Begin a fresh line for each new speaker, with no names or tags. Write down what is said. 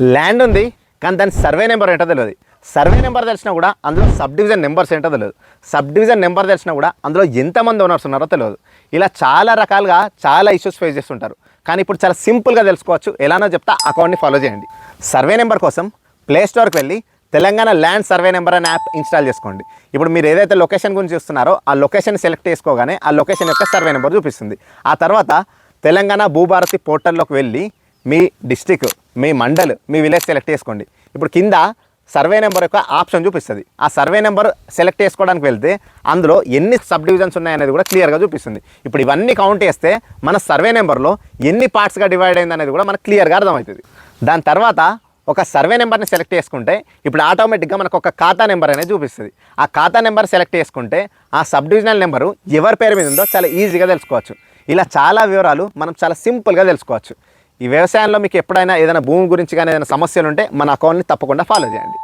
Land ఉంది కానీ దాని సర్వే నెంబర్ ఏంటో తెలియదు సర్వే నెంబర్ తెలిసినా కూడా అందులో సబ్ డివిజన్ నెంబర్స్ ఏంటో తెలియదు సబ్ డివిజన్ నెంబర్ తెలిసినా కూడా అందులో ఎంతమంది ఓనర్స్ ఉన్నారో తెలియదు ఇలా చాలా రకాలుగా చాలా ఇష్యూస్ ఫేస్ చేస్తుంటారు. కానీ ఇప్పుడు చాలా సింపుల్గా తెలుసుకోవచ్చు. ఎలానో చెప్తా అకౌంట్ని ఫాలో చేయండి. సర్వే నెంబర్ కోసం ప్లే స్టోర్కి వెళ్ళి తెలంగాణ ల్యాండ్ సర్వే నెంబర్ అనే యాప్ ఇన్స్టాల్ చేసుకోండి. ఇప్పుడు మీరు ఏదైతే లొకేషన్ గురించి చూస్తున్నారో ఆ లొకేషన్ సెలెక్ట్ చేసుకోగానే ఆ లొకేషన్ యొక్క సర్వే నెంబర్ చూపిస్తుంది. ఆ తర్వాత తెలంగాణ భూభారతి పోర్టల్లోకి వెళ్ళి మీ డిస్టిక్ మీ మండల్ మీ విలేజ్ సెలెక్ట్ చేసుకోండి. ఇప్పుడు కింద సర్వే నెంబర్ యొక్క ఆప్షన్ చూపిస్తుంది. ఆ సర్వే నెంబర్ సెలెక్ట్ చేసుకోవడానికి వెళ్తే అందులో ఎన్ని సబ్ డివిజన్స్ ఉన్నాయనేది కూడా క్లియర్గా చూపిస్తుంది. ఇప్పుడు ఇవన్నీ కౌంట్ చేస్తే మన సర్వే నెంబర్లో ఎన్ని పార్ట్స్గా డివైడ్ అయింది అనేది కూడా మనకు క్లియర్గా అర్థమవుతుంది. దాని తర్వాత ఒక సర్వే నెంబర్ని సెలెక్ట్ చేసుకుంటే ఇప్పుడు ఆటోమేటిక్గా మనకు ఒక ఖాతా నెంబర్ అనేది చూపిస్తుంది. ఆ ఖాతా నెంబర్ సెలెక్ట్ చేసుకుంటే ఆ సబ్ డివిజనల్ నెంబరు ఎవరి పేరు మీద ఉందో చాలా ఈజీగా తెలుసుకోవచ్చు. ఇలా చాలా వివరాలు మనం చాలా సింపుల్గా తెలుసుకోవచ్చు. ఈ వ్యవసాయంలో మీకు ఎప్పుడైనా ఏదైనా భూమి గురించి కానీ ఏదైనా సమస్యలు ఉంటే మన అకౌంట్ని తప్పకుండా ఫాలో చేయండి.